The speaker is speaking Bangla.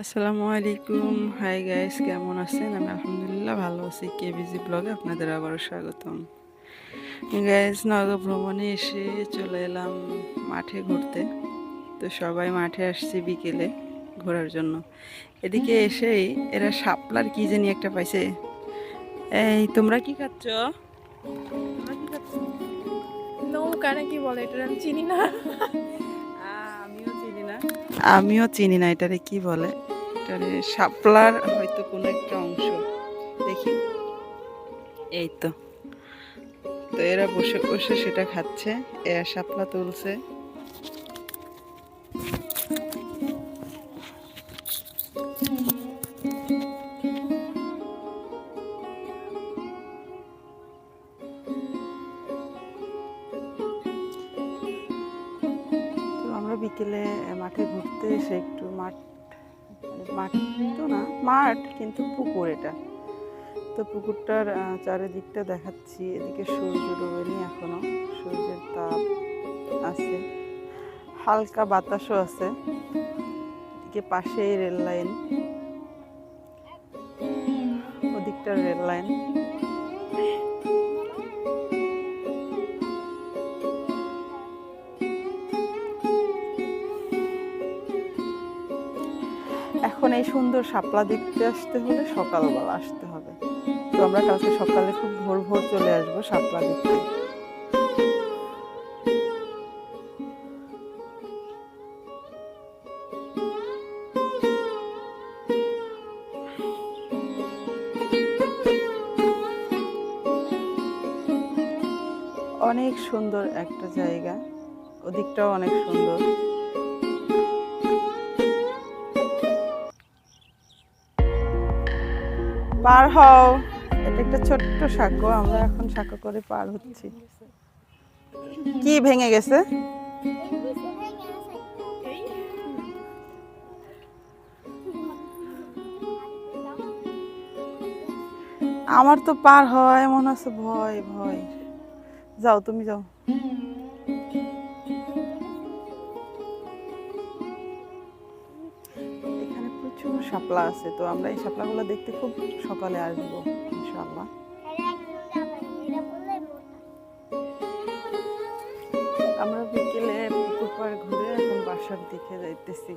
আসসালামু আলাইকুম। হাই গাইস কেমন আছেন? আমি আলহামদুলিল্লাহ ভালো আছি। কে বিজি ব্লগে আপনাদের আবারও স্বাগতম। গাইস নগর ভ্রমণে এসে চলে এলাম মাঠে ঘুরতে। তো সবাই মাঠে আসছে বিকেলে ঘোরার জন্য। এদিকে এসেই এরা শাপলার কি জানি একটা পাইছে। এই তোমরা কি খাচ্ছ? নৌকা বলে? এটা আমি চিনি না। আমিও চিনি না। আমিও চিনি না এটারে কি বলে। এটারে শাপলার হয়তো কোনো একটা অংশ। দেখি। এই তো। তো এরা বসে বসে সেটা খাচ্ছে, এরা শাপলা তুলছে। বিকেলে মাঠে ঘুরতে এসে একটু মাঠ মাঠ তো না, মাঠ, কিন্তু পুকুর এটা। তো পুকুরটার চারিদিকটা দেখাচ্ছি, এদিকে সূর্য ডোবেনি এখনও, সূর্যের তাপ আছে। হালকা বাতাসও আছে, এদিকে পাশেই রেল লাইন। ওদিকটা রেল লাইন। এখন এই সুন্দর শাপলা দেখতে আসতে হলে সকালবেলা আসতে হবে। তো আমরা কালকে সকালে খুব ভোর ভোর চলে আসব শাপলা দেখতে। অনেক সুন্দর একটা জায়গা। ওদিকটাও অনেক সুন্দর। পার হও। এটা একটা ছোট্ট সাঁকো, আমরা এখন সাঁকো করে পার হচ্ছি। কি ভেঙে গেছে? আমার তো পার হয় মনে আছে ভয় ভয়। যাও, তুমি যাও। প্রচুর শাপলা আছে, তো আমরা এই শাপলাগুলো দেখতে খুব সকালে আসব, ইনশাআল্লাহ। আমরা বিকেলে পুকুর পাড় ঘুরে এখন বাসার দিকে যাইতেছি।